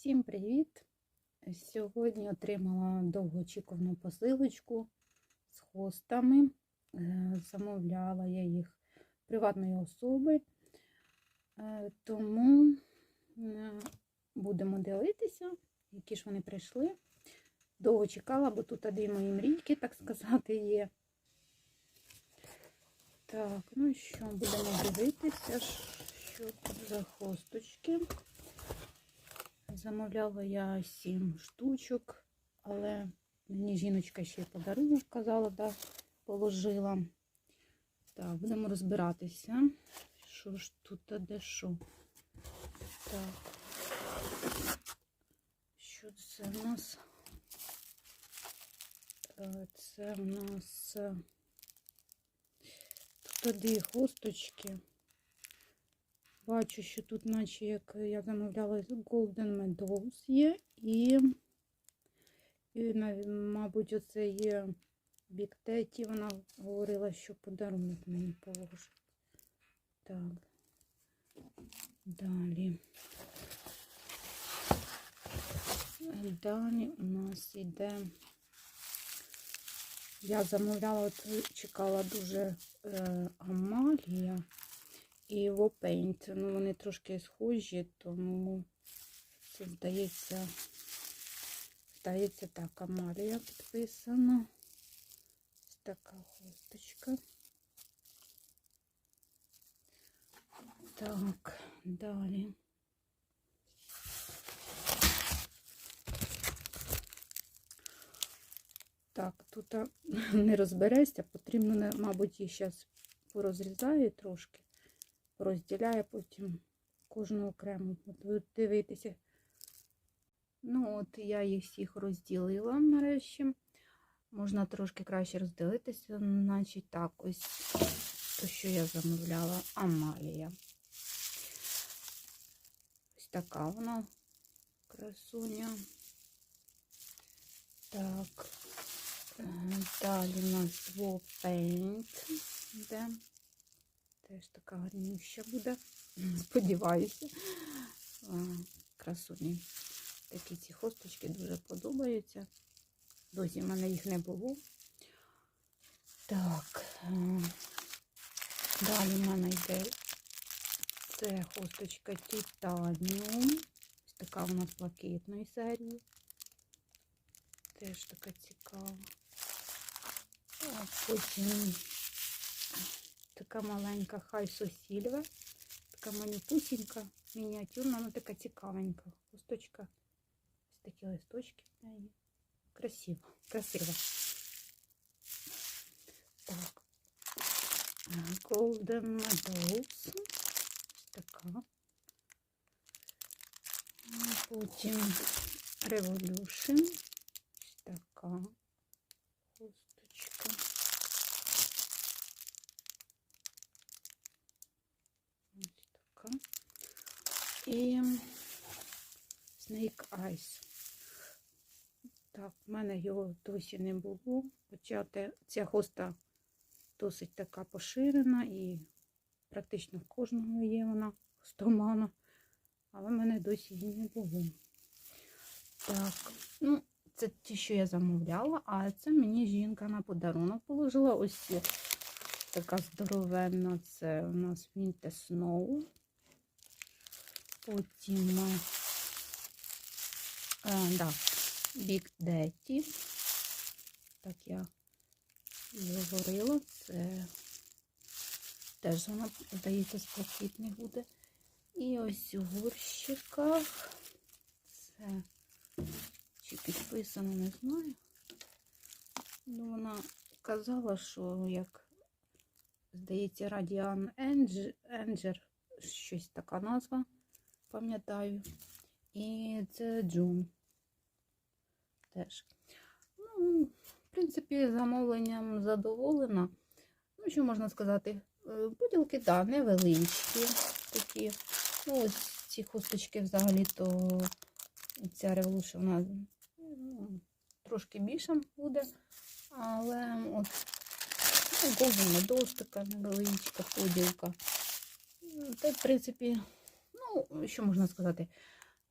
Всім привіт! Сьогодні отримала довгоочікувану посилочку з хостами. Е, Замовляла я їх приватної особи, Е, тому е, будемо дивитися, які ж вони прийшли. Довго чекала, бо тут дві мої мрійки, так сказати, є. Так, ну що, будемо дивитися, що тут за хосточки. Замовляла я 7 штучок, але мені жіночка ще подарунок казала, да, положила. Так, будемо розбиратися. Що ж тут, а де що? Так. Що це в нас? Це в нас е, тут дві хосточки. Бачу, що тут, наче як я замовляла Golden Meadows є, і, і мабуть, оце є Big Teddy. Вона говорила, що подарунок мені положить. Так. Далі. Далі у нас йде. Я замовляла, чекала дуже е, Амалія і Вопейнт. Ну, вони трошки схожі, тому це здається, здається так, Амалія підписана. Ось така хусточка. Так, далі. Так, тут не розберешся, потрібно, мабуть, їх зараз порозрізаю трошки, розділяю потім кожну окремо. От дивитися. Ну, от я їх всіх розділила нарешті. Можна трошки краще розділитися. Значить, так, ось то, що я замовляла, Амалія. Ось така вона красуня. Так. Е, Далі у нас Paint йде. Теж така гарнюща буде. Сподіваюся. Красуні. Такі ці хосточки дуже подобаються. Досі в мене їх не було. Так. Далі в мене йде це хосточка Titanium. Ось така у нас блакитної серії. Теж така цікава. А потім така маленька Хайсо Сільве. Така манюпусінька, мініатюрна, але така цікавенька. Листочка. Ось такі листочки в неї. Красиво, красиво. Так. Е, Golden Meadows. Ось така. А Потім Revolution. Ось така І Snake Eyes. Так, в мене його досі не було. Хоча ця хоста досить така поширена і практично в кожного є вона хостомана. Але в мене досі її не було. Так, ну, це ті, що я замовляла, а це мені жінка на подарунок положила. Ось така здоровенна. Це у нас Winter Snow. Потім е, да, Big Daddy. Так я говорила. Це теж вона, здається, блакитних буде. І ось у горщиках. Це чи підписано, не знаю. Ну, вона казала, що як, здається, Радіан Енджер, щось така назва, пам'ятаю. І це Джун. Теж. Ну, в принципі, замовленням задоволена. Ну, що можна сказати? Е, Поділки, так, да, невеличкі такі. Ну, ось ці хусточки взагалі-то ця Revolution, вона ну, трошки більша буде. Але от ну, Meadows така невеличка поділка. Та, в принципі, ну, що можна сказати?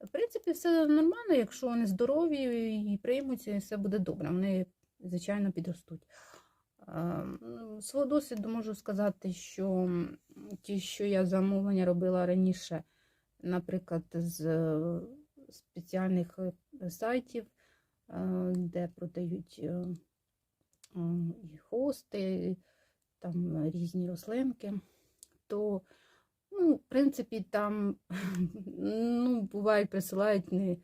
В принципі, все нормально, якщо вони здорові і приймуться, і все буде добре. Вони, звичайно, підростуть. Ну, свого досвіду можу сказати, що ті, що я замовлення робила раніше, наприклад, з е, спеціальних е, сайтів, е, де продають і хости, там різні рослинки, то, принципі, там ну, бувають, присилають не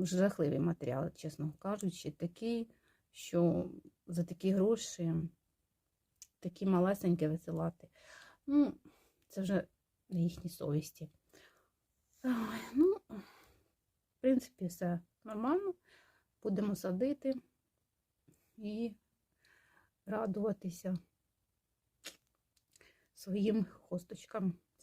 жахливі матеріали, чесно кажучи, такі, що за такі гроші такі малесенькі висилати. Ну, це вже на їхній совісті. Ну, в принципі, все нормально. Будемо садити і радуватися своїм хосточкам.